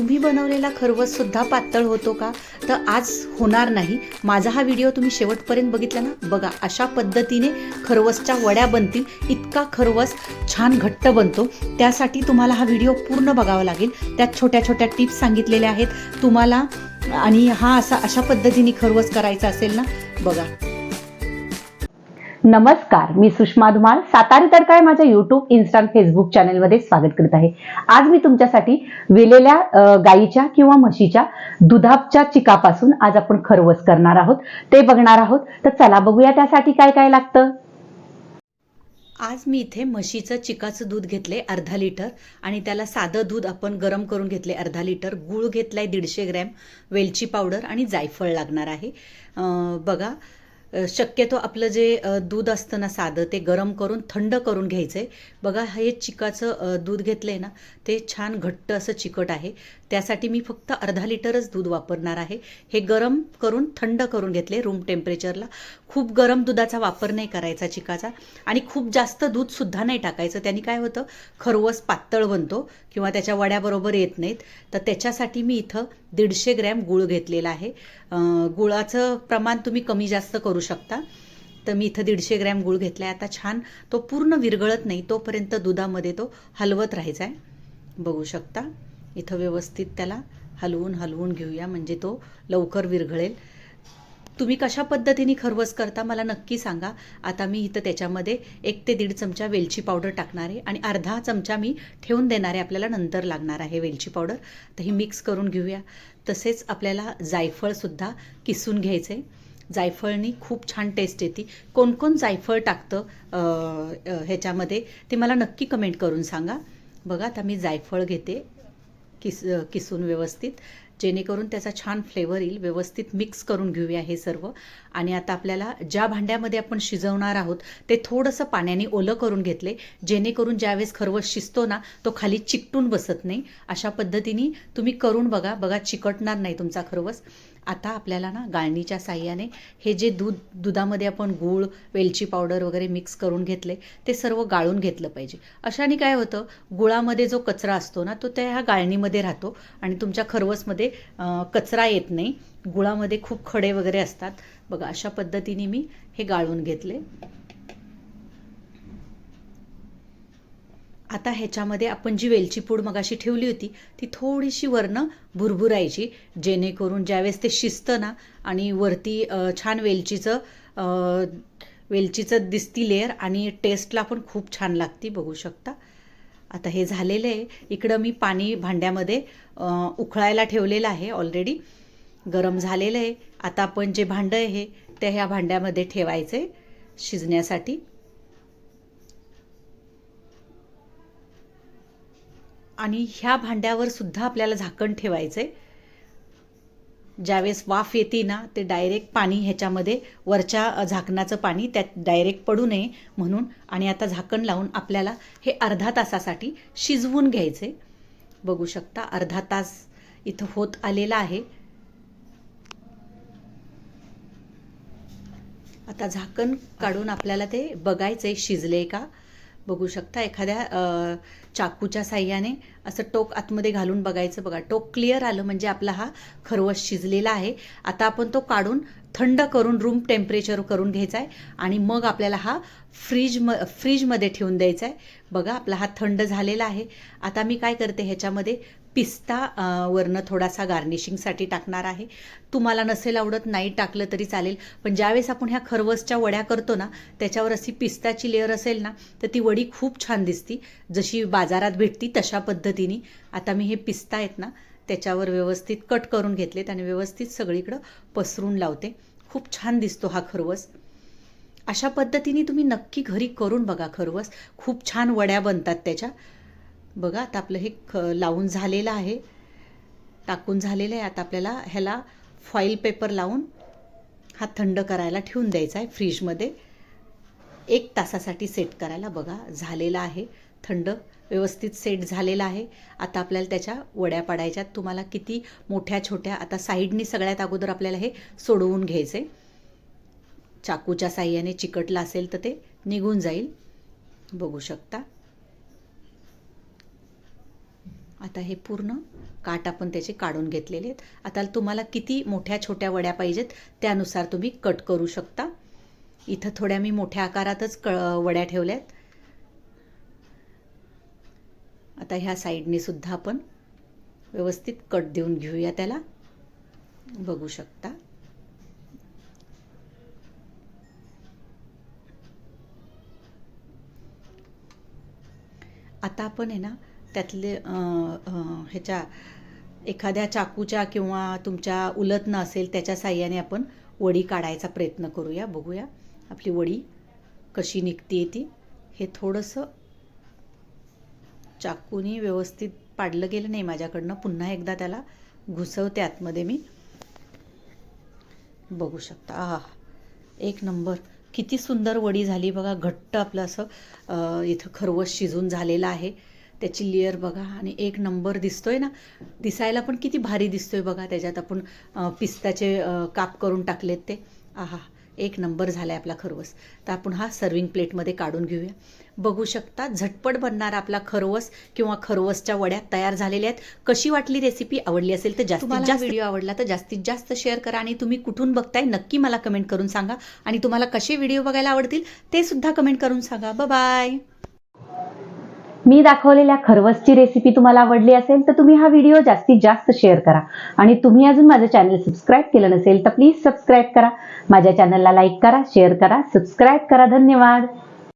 तुम्ही बनवलेला खरवस सुद्धा पातळ होतो का? तर आज होणार नाही. माझा हा व्हिडिओ तुम्ही शेवटपर्यंत बघितला ना? बघा अशा पद्धतीने खरवसच्या वड्या बनतील. इतका खरवस छान घट्ट बनतो. त्यासाठी तुम्हाला हा व्हिडिओ पूर्ण बघावा लागेल. त्यात छोट्या छोट्या टिप्स सांगितलेल्या आहेत. तुम्हाला आणि हा असा अशा पद्धतीने खरवस करायचा असेल ना? बघा. नमस्कार मी सुषमा धुमाळ सातारी तडका माझ्या युट्यूब इन्स्टा फेसबुक चॅनलमध्ये स्वागत करत आहे. आज मी तुमच्यासाठी वेलेल्या गाईच्या किंवा म्हशीच्या दुधाच्या चिकापासून आज आपण खरवस करणार आहोत. ते बघणार आहोत. तर चला बघूया त्यासाठी काय काय लागतं. आज मी इथे म्हशीचं चिकाचं दूध घेतले अर्धा लिटर आणि त्याला साधं दूध आपण गरम करून घेतले अर्धा लिटर. गूळ घेतलाय दीडशे ग्रॅम वेलची पावडर आणि जायफळ लागणार आहे. बघा शक्यतो आपलं जे दूध असतं ना साधं ते गरम करून थंड करून घ्यायचं आहे बघा हे चिकाचं दूध घेतलं आहे ना ते छान घट्ट असं चिकट आहे. त्यासाठी मी फक्त अर्धा लिटरच दूध वापरणार आहे. हे गरम करून थंड करून घेतले रूम टेम्परेचरला खूप गरम दुधाचा वापर नाही करायचा चिकाचा. आणि खूप जास्त दूधसुद्धा नाही टाकायचं. त्याने काय होतं? खरवस पातळ बनतो किंवा त्याच्या वड्याबरोबर येत नाहीत. तर त्याच्यासाठी मी इथं दीडशे ग्रॅम गुळ घेतलेला आहे. गुळाचं प्रमाण तुम्ही कमी जास्त करू शकता. तर मी इथं दीडशे ग्रॅम गुळ घेतला आहे आता छान तो पूर्ण विरघळत नाही. तोपर्यंत दुधामध्ये तो हलवत राहायचा आहे बघू शकता. इथं व्यवस्थित त्याला हलवून हलवून घेऊया म्हणजे तो लवकर विरघळेल. तुम्ही कशा पद्धतीने खरवस करता मला नक्की सांगा. आता मी इथं त्याच्यामध्ये एक ते दीड चमचा वेलची पावडर टाकणार आहे आणि अर्धा चमचा मी ठेवून देणार आहे. आपल्याला नंतर लागणार आहे वेलची पावडर. तर ही मिक्स करून घेऊया. तसेच आपल्याला जायफळसुद्धा किसून घ्यायचं आहे जायफळनी खूप छान टेस्ट येते. कोण कोण जायफळ टाकतं ह्याच्यामध्ये ते मला नक्की कमेंट करून सांगा. बघा आता मी जायफळ घेते. किस किसून व्यवस्थित. जेणेकरून त्याचा छान फ्लेवर येईल. व्यवस्थित मिक्स करून घेऊया हे सर्व. आणि आता आपल्याला ज्या भांड्यामध्ये आपण शिजवणार आहोत ते थोडंसं पाण्याने ओलं करून घेतले. जेणेकरून ज्यावेळेस खरवस शिजतो ना तो खाली चिकटून बसत नाही. अशा पद्धतीने तुम्ही करून बघा. बघा चिकटणार नाही तुमचा खरवस. आता आपल्याला ना गाळणीच्या साह्याने हे जे दूध दुधामध्ये आपण गूळ वेलची पावडर वगैरे मिक्स करून घेतले ते सर्व गाळून घेतलं पाहिजे. अशाने काय होतं? गुळामध्ये जो कचरा असतो ना तो त्या ह्या गाळणीमध्ये राहतो. आणि तुमच्या खरवसमध्ये कचरा येत नाही. गुळामध्ये खूप खडे वगैरे असतात. बघा अशा पद्धतीने मी हे गाळून घेतले. आता ह्याच्यामध्ये आपण जी वेलची पूड मगाशी ठेवली होती ती थोडीशी वरनं भुरभुरायची जेणेकरून ज्यावेळेस ते शिजतं ना आणि वरती छान वेलचीचं अं, वेलचीचं दिसती लेअर आणि टेस्टला पण खूप छान लागती बघू शकता. आता हे झालेलं आहे. इकडं मी पाणी भांड्यामध्ये उकळायला ठेवलेलं आहे ऑलरेडी गरम झालेलं आहे. आता आपण जे भांडं आहे ते ह्या भांड्यामध्ये ठेवायचं आहे शिजण्यासाठी. आणि ह्या भांड्यावर सुद्धा आपल्याला झाकण ठेवायचं आहे ज्यावेळेस वाफ येते ना ते डायरेक्ट पाणी ह्याच्यामध्ये वरच्या झाकणाचं पाणी त्यात डायरेक्ट पडू नये म्हणून आणि आता झाकण लावून आपल्याला हे अर्धा तासासाठी शिजवून घ्यायचे. बघू शकता अर्धा तास इथं होत आलेला आहे. आता झाकण काढून आपल्याला ते बघायचे शिजले का? बघू शकता एखाद्या चाकूच्या साह्याने असं टोक आतमध्ये घालून बघायचं बघा. टोक क्लिअर आलं म्हणजे आपला हा खरवस शिजलेला आहे. आता आपण तो काढून थंड करून रूम टेम्परेचर करून घ्यायचा आहे आणि मग आपल्याला हा फ्रीज म फ्रीजमध्ये ठेवून द्यायचा आहे बघा आपला हा थंड झालेला आहे. आता मी काय करते ह्याच्यामध्ये पिस्ता वरनं थोडासा गार्निशिंगसाठी टाकणार आहे. तुम्हाला नसेल आवडत नाही टाकलं तरी चालेल. पण ज्यावेळेस आपण ह्या खरवसच्या वड्या करतो ना त्याच्यावर अशी पिस्ताची लेअर असेल ना तर ती वडी खूप छान दिसती. जशी बाजारात भेटती तशा पद्धती पद्धतीने. आता मी हे पिस्ता आहेत ना त्याच्यावर व्यवस्थित कट करून घेतलेत आणि व्यवस्थित सगळीकडं पसरून लावते. खूप छान दिसतो हा खरवस. अशा पद्धतीने तुम्ही नक्की घरी करून बघा खरवस. खूप छान वड्या बनतात त्याच्या. बघा आता आपलं हे ख लावून झालेलं आहे. टाकून झालेलं आहे. आता आपल्याला ह्याला फॉईल पेपर लावून हा थंड करायला ठेवून द्यायचा आहे फ्रीजमध्ये. एक तासासाठी सेट करायला बघा झालेला आहे. थंड व्यवस्थित सेट झालेला आहे. आता आपल्याला त्याच्या वड्या पाडायच्यात. तुम्हाला किती मोठ्या छोट्या आता साईडनी सगळ्यात अगोदर आपल्याला हे सोडवून घ्यायचे चाकूच्या साह्याने चिकटलं असेल तर ते निघून जाईल. बघू शकता. आता हे पूर्ण काट आपण त्याचे काढून घेतलेले आहेत. आता तुम्हाला किती मोठ्या छोट्या वड्या पाहिजेत त्यानुसार तुम्ही कट करू शकता. इथं थोड्या मी मोठ्या आकारातच क वड्या ठेवल्या आहेत आता ह्या साईडने सुद्धा आपण व्यवस्थित कट देऊन घेऊया त्याला. बघू शकता. आता आपण आहे ना त्यातले ह्याच्या एखाद्या चाकूच्या किंवा तुमच्या उलतनं असेल त्याच्या साह्याने आपण वडी काढायचा प्रयत्न करूया बघूया आपली वडी कशी निघते ती. हे थोडंसं चाकूनी व्यवस्थित पाडलं गेलं नाही माझ्याकडनं. पुन्हा एकदा त्याला घुसवते आतमध्ये मी. बघू शकता. आहा. एक नंबर. किती सुंदर वडी झाली बघा. घट्ट आपलं असं इथं खरवस शिजून झालेलं आहे. त्याची लेअर बघा. आणि एक नंबर दिसतोय ना. दिसायला पण किती भारी दिसतोय बघा. त्याच्यात आपण पिस्त्याचे पिस्ताचे काप करून टाकलेत ते. आहा. एक नंबर झालाय आपला खरवस. तर आपण हा सर्विंग प्लेटमध्ये काढून घेऊया. बघू शकता झटपट बनणारा आपला खरवस किंवा खरवसच्या वड्या तयार झालेल्या आहेत. कशी वाटली रेसिपी आवडली असेल तर जास्तीत जास्त व्हिडिओ आवडला तर जास्तीत जास्त शेअर करा आणि तुम्ही कुठून बघताय नक्की मला कमेंट करून सांगा. आणि तुम्हाला कसे व्हिडिओ बघायला आवडतील ते सुद्धा कमेंट करून सांगा. बाय मी दाखवलेल्या खरवसची रेसिपी तुम्हाला आवडली असेल तर तुम्ही हा व्हिडिओ जास्तीत जास्त शेअर करा. आणि तुम्ही अजून माझं चॅनल सबस्क्राईब केलं नसेल तर प्लीज सबस्क्राईब करा. माझ्या चॅनलला लाईक करा शेअर करा सबस्क्राईब करा. धन्यवाद.